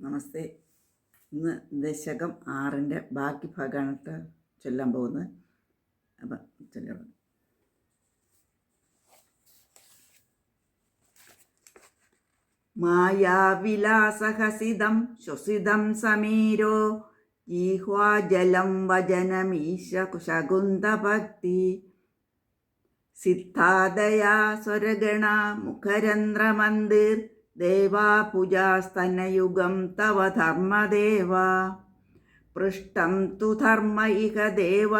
നമസ്തേ. ഇന്ന് ദശകം ആറിന്റെ ബാക്കി ഭാഗമാണ് ചൊല്ലാൻ പോകുന്നത്. അപ്പം ചൊല്ലാം മായാവിലാസഹസിതം ശ്വസിതം സമീരോ ജീഹ്വാജലം വചനമീശ കുശകുന്തഭക്തി. സിദ്ധാദയാ സ്വരഗണ മുഖരന്ധ്രമന്ദിർ ദേവാ പൂജാസ്തനയുഗം തവ ധർമ്മദേവ. പൃഷ്ടം തു ധർമ്മ ഇഹ ദേവ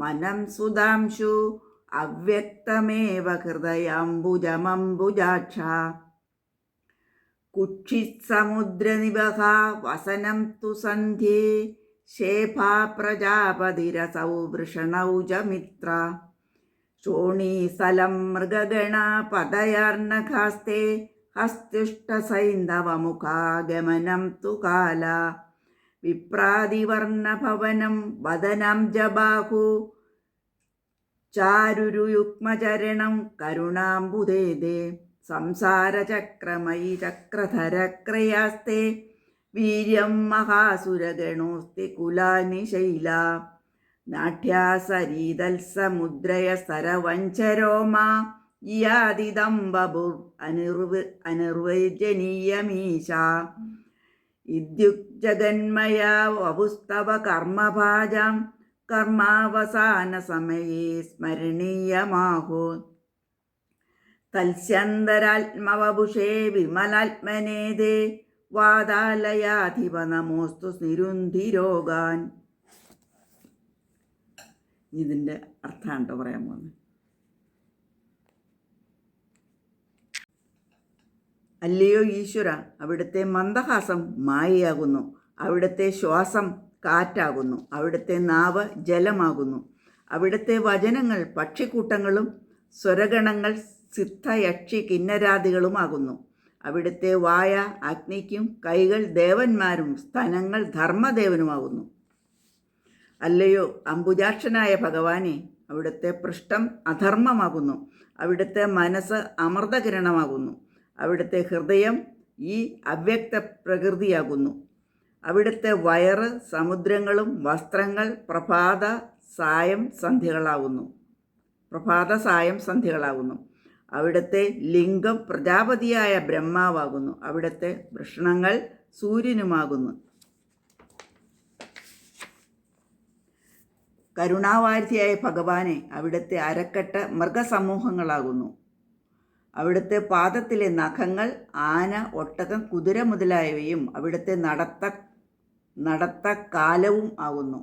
മനം സുധാംശു അവ്യക്തമേവ ഹൃദയാംബുജമംബുജാക്ഷ കുക്ഷിസമുദ്രനിവഹ വസനം തു സന്ധ്യേ ശേഫാ പ്രജാപതിരസൗ വൃഷണൗ ച മിത്ര ശോണീസ്ഥലം പതയാർണഘാസ്തേ ഹസ്തിഷ്ടസൈന്ധവമുഖാഗമനം തു കാല. വിപ്രാതിവർണഭവനം വദനം ജബാഹു. ചാരുരുയുഗ്മചരണം കരുണാംബുദേദേ. സംസാരചക്രമയി ചക്രധരക്രയാസ്തേ. വീര്യം മഹാസുരഗണോസ്തി കുലാനി ശൈല. നാട്യാസരീതൽസമുദ്രയ സരവഞ്ചരോമാ യാതിദംബുർ അനിർവ് അനിർവജനീയമീശ ഇദ്യുജഗന്മയ വപുസ്തവ കർമ്മഭാജാം കർമാവസാന സമയേ സ്മരണീയമാഹോ. തൽസ്യന്തരാത്മവപുഷേ വിമലാത്മനേതേ വാതാലയാധിപ നമോസ്തു നിരുന്ധിരോഗാൻ ഇതിന്റെ അർത്ഥമാണ് കേട്ടോ പറയാൻ പോകുന്നത്. അല്ലയോ ഈശ്വര അവിടുത്തെ മന്ദഹാസം മായയാകുന്നു. അവിടുത്തെ ശ്വാസം കാറ്റാകുന്നു. അവിടുത്തെ നാവ് ജലമാകുന്നു. അവിടുത്തെ വചനങ്ങൾ പക്ഷിക്കൂട്ടങ്ങളും സ്വരഗണങ്ങൾ സിദ്ധയക്ഷി കിന്നരാദികളുമാകുന്നു. അവിടുത്തെ വായ അഗ്നിക്കും കൈകൾ ദേവന്മാരും സ്ഥലങ്ങൾ ധർമ്മദേവനുമാകുന്നു. അല്ലയോ അംബുജാക്ഷനായ ഭഗവാനെ അവിടുത്തെ പൃഷ്ഠം അധർമ്മമാകുന്നു. അവിടുത്തെ മനസ്സ് അമൃതകിരണമാകുന്നു. അവിടുത്തെ ഹൃദയം ഈ അവ്യക്ത പ്രകൃതിയാകുന്നു. അവിടുത്തെ വയറ് സമുദ്രങ്ങളും വസ്ത്രങ്ങൾ പ്രഭാത സായം സന്ധ്യകളാകുന്നു പ്രഭാത സായം സന്ധ്യകളാകുന്നു അവിടുത്തെ ലിംഗം പ്രജാപതിയായ ബ്രഹ്മാവാകുന്നു. അവിടുത്തെ വൃഷണങ്ങൾ സൂര്യനുമാകുന്നു. കരുണാവാരിധിയായ ഭഗവാനെ അവിടുത്തെ അരക്കെട്ട് മൃഗസമൂഹങ്ങളാകുന്നു. അവിടുത്തെ പാദത്തിലെ നഖങ്ങൾ ആന ഒട്ടകം കുതിര മുതലായവയും അവിടുത്തെ നടത്ത കാലവും ആകുന്നു.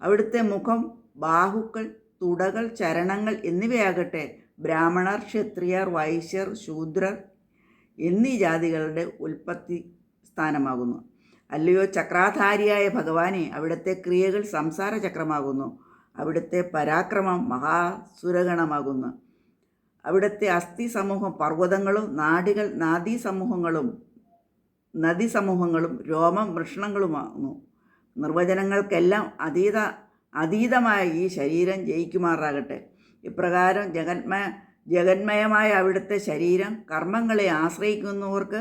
അവിടുത്തെ മുഖം ബാഹുക്കൾ തുടകൾ ചരണങ്ങൾ എന്നിവയാകട്ടെ ബ്രാഹ്മണർ ക്ഷത്രിയർ വൈശ്യർ ശൂദ്രർ എന്നീ ജാതികളുടെ ഉൽപ്പത്തി സ്ഥാനമാകുന്നു. അല്ലയോ ചക്രാധാരിയായ ഭഗവാനെ അവിടുത്തെ ക്രിയകൾ സംസാര ചക്രമാകുന്നു അവിടുത്തെ പരാക്രമം മഹാസുരഗണമാകുന്നു. അവിടുത്തെ അസ്ഥി സമൂഹം പർവതങ്ങളും നാടികൾ നാദീ സമൂഹങ്ങളും നദി സമൂഹങ്ങളും രോമം വൃഷണങ്ങളുമാകുന്നു. നിർവചനങ്ങൾക്കെല്ലാം അതീത അതീതമായ ഈ ശരീരം ജയിക്കുമാറാകട്ടെ. ഇപ്രകാരം ജഗന്മയ ജഗന്മയമായ അവിടുത്തെ ശരീരം കർമ്മങ്ങളെ ആശ്രയിക്കുന്നവർക്ക്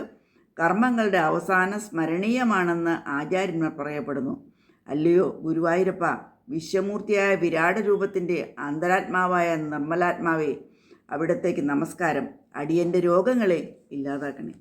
കർമ്മങ്ങളുടെ അവസാനം സ്മരണീയമാണെന്ന് ആചാര്യന്മാർ പറയപ്പെടുന്നു. അല്ലയോ ഗുരുവായൂരപ്പ വിശ്വമൂർത്തിയായ വിരാട് രൂപത്തിന്റെ അന്തരാത്മാവായ നിർമ്മലാത്മാവേ അവിടത്തേക്ക് നമസ്കാരം. അടിയന്റെ രോഗങ്ങളെ ഇല്ലാതാക്കണേ.